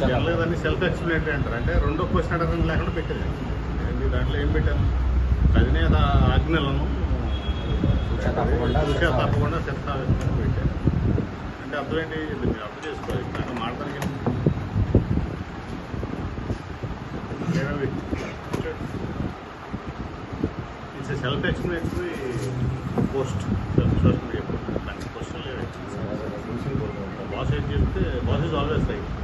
జనరల్గా self explanatory అంటారు. అంటే రెండో క్వశ్చన్ అడగడం లేకుండా పెట్టేది. ఏంటి దాంట్లో ఏం పెట్టాను అధినేత ఆజ్ఞలను తూచా తప్పకుండా శిరసావేస్తాను పెట్టాను అంటే అర్థం ఏంటి? మీరు అర్థం చేసుకోవాలి. దాంట్లో మాడతానికి it's self explanatory post social media దానికి క్వశ్చన్ బాస్ ఏం చెప్తే బాస్ ఇస్ ఆల్వేస్ రైట్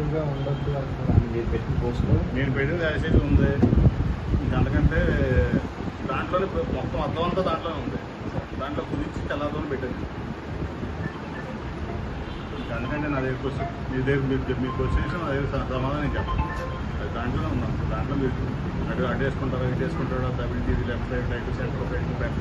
యాక్టివ్గా ఉండొద్దు అనుకున్నాను. మీరు పెట్టిన పోస్ట్లో? నేను పెట్టింది యాసేజ్ ఉంది. అంతకంటే దాంట్లోనే మొత్తం అర్థం అంతా దాంట్లోనే ఉంది. దాంట్లో కుదించి తెల్లారితో పెట్టింది అందుకంటే నా దగ్గర క్వశ్చన్ మీ దగ్గర మీరు మీ క్వశ్చన్స్ నా దగ్గర సమాధానం నేను చెప్పను. అది దాంట్లోనే ఉన్నాను దాంట్లో మీరు అటు అటు వేసుకుంటారా ఇటు వేసుకుంటారా W TV left right right centre right back